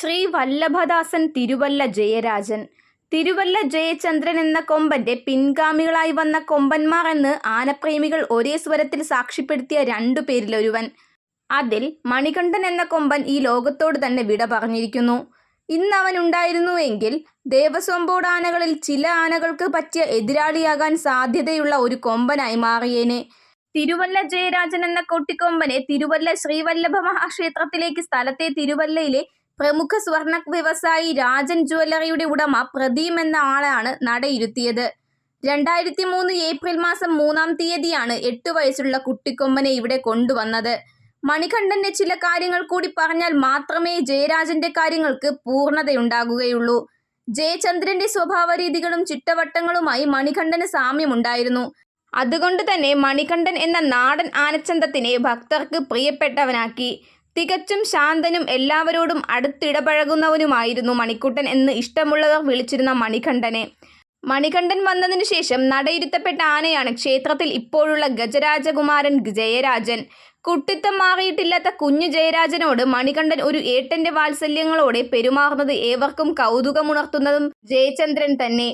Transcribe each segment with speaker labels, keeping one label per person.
Speaker 1: ശ്രീ വല്ലഭദാസൻ തിരുവല്ല ജയരാജൻ. തിരുവല്ല ജയചന്ദ്രൻ എന്ന കൊമ്പന്റെ പിൻഗാമികളായി വന്ന കൊമ്പന്മാർ എന്ന് ആനപ്രേമികൾ ഒരേ സ്വരത്തിൽ സാക്ഷ്യപ്പെടുത്തിയ രണ്ടു പേരിലൊരുവൻ. അതിൽ മണികണ്ഠൻ എന്ന കൊമ്പൻ ഈ ലോകത്തോട് തന്നെ വിട പറഞ്ഞിരിക്കുന്നു. ഇന്ന് അവൻ ഉണ്ടായിരുന്നുവെങ്കിൽ ദേവസ്വം ബോർഡ് ആനകളിൽ ചില ആനകൾക്ക് പറ്റിയ എതിരാളിയാകാൻ സാധ്യതയുള്ള ഒരു കൊമ്പനായി മാറിയേനെ. തിരുവല്ല ജയരാജൻ എന്ന കൊട്ടിക്കൊമ്പനെ തിരുവല്ല ശ്രീവല്ലഭ മഹാക്ഷേത്രത്തിലേക്ക് സ്ഥലത്തെ തിരുവല്ലയിലെ പ്രമുഖ സ്വർണ വ്യവസായി രാജൻ ജ്വല്ലറിയുടെ ഉടമ പ്രദീം എന്ന ആളാണ് നടയിരുത്തിയത്. രണ്ടായിരത്തി മൂന്ന് ഏപ്രിൽ മാസം മൂന്നാം തീയതിയാണ് എട്ട് വയസ്സുള്ള കുട്ടിക്കൊമ്പനെ ഇവിടെ കൊണ്ടുവന്നത്. മണികണ്ഠന്റെ ചില കാര്യങ്ങൾ കൂടി പറഞ്ഞാൽ മാത്രമേ ജയരാജന്റെ കാര്യങ്ങൾക്ക് പൂർണതയുണ്ടാകുകയുള്ളൂ. ജയചന്ദ്രന്റെ സ്വഭാവ രീതികളും ചിട്ടവട്ടങ്ങളുമായി മണികണ്ഠന് സാമ്യമുണ്ടായിരുന്നു. അതുകൊണ്ട് തന്നെ മണികണ്ഠൻ എന്ന നാടൻ ആനച്ചന്തത്തിനെ ഭക്തർക്ക് പ്രിയപ്പെട്ടവനാക്കി. തികച്ചും ശാന്തനും എല്ലാവരോടും അടുത്തിടപഴകുന്നവനുമായിരുന്നു മണിക്കുട്ടൻ എന്ന് ഇഷ്ടമുള്ളവർ വിളിച്ചിരുന്ന മണികണ്ഠനെ. മണികണ്ഠൻ വന്നതിനു ശേഷം നടയിരുത്തപ്പെട്ട ആനയാണ് ക്ഷേത്രത്തിൽ ഇപ്പോഴുള്ള ഗജരാജകുമാരൻ ജയരാജൻ. കുട്ടിത്തം മാറിയിട്ടില്ലാത്ത കുഞ്ഞു ജയരാജനോട് മണികണ്ഠൻ ഒരു ഏട്ടന്റെ വാത്സല്യങ്ങളോടെ പെരുമാറുന്നത് ഏവർക്കും കൗതുകമുണർത്തുന്നതും ജയചന്ദ്രൻ തന്നെ.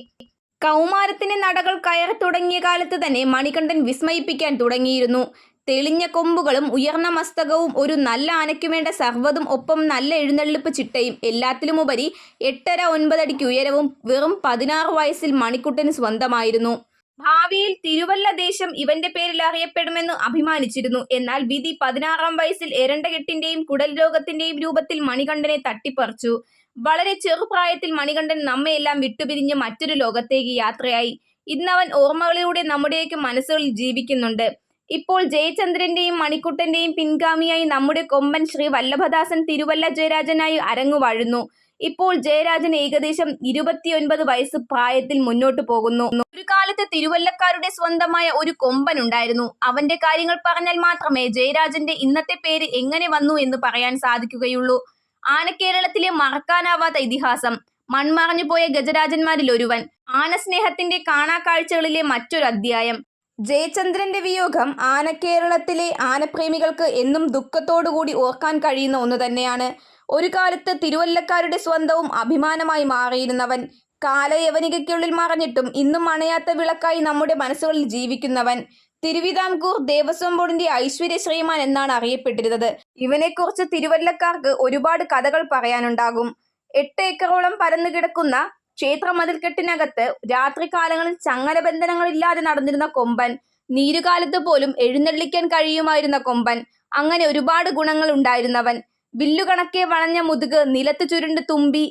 Speaker 1: കൗമാരത്തിന്റെ നടകൾ കയറി തുടങ്ങിയ കാലത്ത് തന്നെ മണികണ്ഠൻ വിസ്മയിപ്പിക്കാൻ തുടങ്ങിയിരുന്നു. തെളിഞ്ഞ കൊമ്പുകളും ഉയർന്ന മസ്തകവും ഒരു നല്ല ആനയ്ക്കു വേണ്ട സർവതും ഒപ്പം നല്ല എഴുന്നള്ളിപ്പ് ചിട്ടയും എല്ലാത്തിലുമുപരി എട്ടര ഒൻപതടിക്ക് ഉയരവും വെറും പതിനാറ് വയസ്സിൽ മണിക്കുട്ടന് സ്വന്തമായിരുന്നു. ഭാവിയിൽ തിരുവല്ല ദേശം ഇവന്റെ പേരിൽ അറിയപ്പെടുമെന്ന് അഭിമാനിച്ചിരുന്നു. എന്നാൽ വിധി പതിനാറാം വയസ്സിൽ എരണ്ടകെട്ടിന്റെയും കുടൽ രോഗത്തിന്റെയും രൂപത്തിൽ മണികണ്ഠനെ തട്ടിപ്പറിച്ചു. വളരെ ചെറുപ്രായത്തിൽ മണികണ്ഠൻ നമ്മയെല്ലാം വിട്ടുപിരിഞ്ഞ് മറ്റൊരു ലോകത്തേക്ക് യാത്രയായി. ഇന്നവൻ ഓർമ്മകളിലൂടെ നമ്മുടെയൊക്കെ മനസ്സുകളിൽ ജീവിക്കുന്നുണ്ട്. ഇപ്പോൾ ജയചന്ദ്രന്റെയും മണിക്കുട്ടന്റെയും പിൻഗാമിയായി നമ്മുടെ കൊമ്പൻ ശ്രീ വല്ലഭദാസൻ തിരുവല്ല ജയരാജനായി അരങ്ങുവാഴുന്നു ഇപ്പോൾ ജയരാജൻ ഏകദേശം ഇരുപത്തിയൊൻപത് വയസ്സ് പ്രായത്തിൽ മുന്നോട്ട് പോകുന്നു. ഒരു കാലത്ത് തിരുവല്ലക്കാരുടെ സ്വന്തമായ ഒരു കൊമ്പൻ ഉണ്ടായിരുന്നു. അവന്റെ കാര്യങ്ങൾ പറഞ്ഞാൽ മാത്രമേ ജയരാജന്റെ ഇന്നത്തെ പേര് എങ്ങനെ വന്നു എന്ന് പറയാൻ സാധിക്കുകയുള്ളൂ. ആനക്കേരളത്തിലെ മറക്കാനാവാത്ത ഇതിഹാസം. മൺമറഞ്ഞു പോയ ഗജരാജന്മാരിൽ ഒരുവൻ. ആനസ്നേഹത്തിന്റെ കാണാക്കാഴ്ചകളിലെ മറ്റൊരു അധ്യായം ജയചന്ദ്രന്റെ വിയോഗം ആനക്കേരളത്തിലെ ആനപ്രേമികൾക്ക് എന്നും ദുഃഖത്തോടുകൂടി ഓർക്കാൻ കഴിയുന്ന ഒന്ന് തന്നെയാണ്. ഒരു കാലത്ത് തിരുവല്ലക്കാരുടെ സ്വന്തവും അഭിമാനമായി മാറിയിരുന്നവൻ കാലയവനികയ്ക്കുള്ളിൽ മറഞ്ഞിട്ടും ഇന്നും അണയാത്ത വിളക്കായി നമ്മുടെ മനസ്സുകളിൽ ജീവിക്കുന്നവൻ തിരുവിതാംകൂർ ദേവസ്വം ബോർഡിന്റെ ഐശ്വര്യ ശ്രീമാൻ എന്നാണ് അറിയപ്പെട്ടിരുന്നത്. ഇവനെക്കുറിച്ച് തിരുവല്ലക്കാർക്ക് ഒരുപാട് കഥകൾ പറയാനുണ്ടാകും. എട്ട് ഏക്കറോളം പരന്നു കിടക്കുന്ന ക്ഷേത്ര മതിൽക്കെട്ടിനകത്ത് രാത്രികാലങ്ങളിൽ ചങ്ങല ബന്ധനങ്ങളില്ലാതെ നടന്നിരുന്ന കൊമ്പൻ നീരുകാലത്ത് പോലും എഴുന്നള്ളിക്കാൻ കഴിയുമായിരുന്ന കൊമ്പൻ അങ്ങനെ ഒരുപാട് ഗുണങ്ങൾ ഉണ്ടായിരുന്നവൻ. വില്ലുകണക്കെ വളഞ്ഞ മുതുക് നിലത്ത് ചുരുണ്ട് തുമ്പി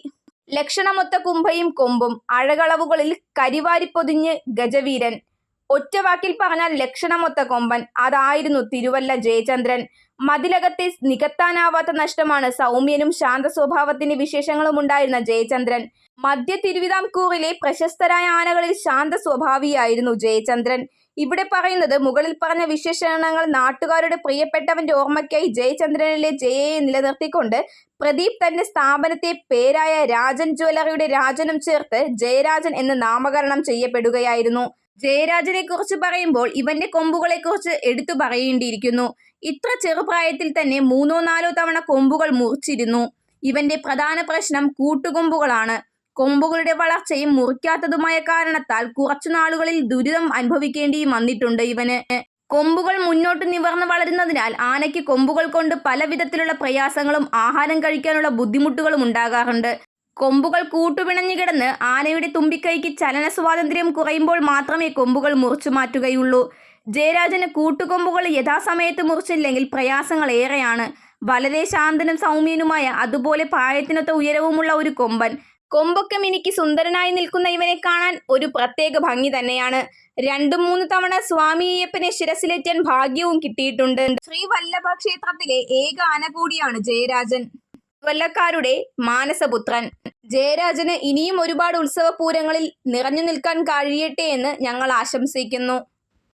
Speaker 1: ലക്ഷണമൊത്ത കുംഭയും കൊമ്പും അഴകളവുകളിൽ കരിവാരി പൊതിഞ്ഞ് ഗജവീരൻ. ഒറ്റ വാക്കിൽ പറഞ്ഞാൽ ലക്ഷണമൊത്ത കൊമ്പൻ. അതായിരുന്നു തിരുവല്ല ജയചന്ദ്രൻ. മതിലകത്തെ നികത്താനാവാത്ത നഷ്ടമാണ് സൗമ്യനും ശാന്ത സ്വഭാവത്തിന്റെ വിശേഷങ്ങളും ഉണ്ടായിരുന്ന ജയചന്ദ്രൻ. മധ്യ തിരുവിതാംകൂറിലെ പ്രശസ്തരായ ആനകളിൽ ശാന്ത സ്വഭാവിയായിരുന്നു ജയചന്ദ്രൻ. ഇവിടെ പറയുന്നത് മുകളിൽ പറഞ്ഞ വിശേഷണങ്ങൾ നാട്ടുകാരുടെ പ്രിയപ്പെട്ടവന്റെ ഓർമ്മയ്ക്കായി ജയചന്ദ്രനിലെ ജയയെ നിലനിർത്തിക്കൊണ്ട് പ്രദീപ് തന്റെ സ്ഥാപനത്തെ പേരായ രാജൻ ജ്വല്ലറിയുടെ രാജനും ചേർത്ത് ജയരാജൻ എന്ന് നാമകരണം ചെയ്യപ്പെടുകയായിരുന്നു. ജയരാജനെ കുറിച്ച് പറയുമ്പോൾ ഇവന്റെ കൊമ്പുകളെ കുറിച്ച് എടുത്തു പറയേണ്ടിയിരിക്കുന്നു. ഇത്ര ചെറുപ്രായത്തിൽ തന്നെ മൂന്നോ നാലോ തവണ കൊമ്പുകൾ മുറിച്ചിരുന്നു. ഇവന്റെ പ്രധാന പ്രശ്നം കൂട്ടുകൊമ്പുകളാണ്. കൊമ്പുകളുടെ വളർച്ചയും മുറിക്കാത്തതുമായ കാരണത്താൽ കുറച്ചു നാളുകളിൽ ദുരിതം അനുഭവിക്കേണ്ടിയും വന്നിട്ടുണ്ട് ഇവന്. കൊമ്പുകൾ മുന്നോട്ട് നിവർന്നു വളരുന്നതിനാൽ ആനയ്ക്ക് കൊമ്പുകൾ കൊണ്ട് പല വിധത്തിലുള്ള പ്രയാസങ്ങളും ആഹാരം കഴിക്കാനുള്ള ബുദ്ധിമുട്ടുകളും ഉണ്ടാകാറുണ്ട്. കൊമ്പുകൾ കൂട്ടുപിണഞ്ഞു കിടന്ന് ആനയുടെ തുമ്പിക്കൈക്ക് ചലന സ്വാതന്ത്ര്യം കുറയുമ്പോൾ മാത്രമേ കൊമ്പുകൾ മുറിച്ചു മാറ്റുകയുള്ളൂ. ജയരാജന് കൂട്ടുകൊമ്പുകൾ യഥാസമയത്ത് മുറിച്ചില്ലെങ്കിൽ പ്രയാസങ്ങൾ ഏറെയാണ്. വളരെ ശാന്തനും സൗമ്യനുമായ അതുപോലെ പ്രായത്തിനൊത്ത ഉയരവുമുള്ള ഒരു കൊമ്പൻ. കൊമ്പൊക്കെ മിനിക്ക് സുന്ദരനായി നിൽക്കുന്ന ഇവനെ കാണാൻ ഒരു പ്രത്യേക ഭംഗി തന്നെയാണ്. രണ്ടു മൂന്ന് തവണ സ്വാമി അയ്യപ്പനെ ശിരസിലേറ്റാൻ ഭാഗ്യവും കിട്ടിയിട്ടുണ്ട്. ശ്രീ വല്ലഭ ക്ഷേത്രത്തിലെ ഏക ആന കൂടിയാണ് ജയരാജൻ. വല്ലക്കാരുടെ മാനസപുത്രൻ. ജയരാജന് ഇനിയും ഒരുപാട് ഉത്സവ പൂരങ്ങളിൽ നിറഞ്ഞു നിൽക്കാൻ കഴിയട്ടെ എന്ന് ഞങ്ങൾ ആശംസിക്കുന്നു.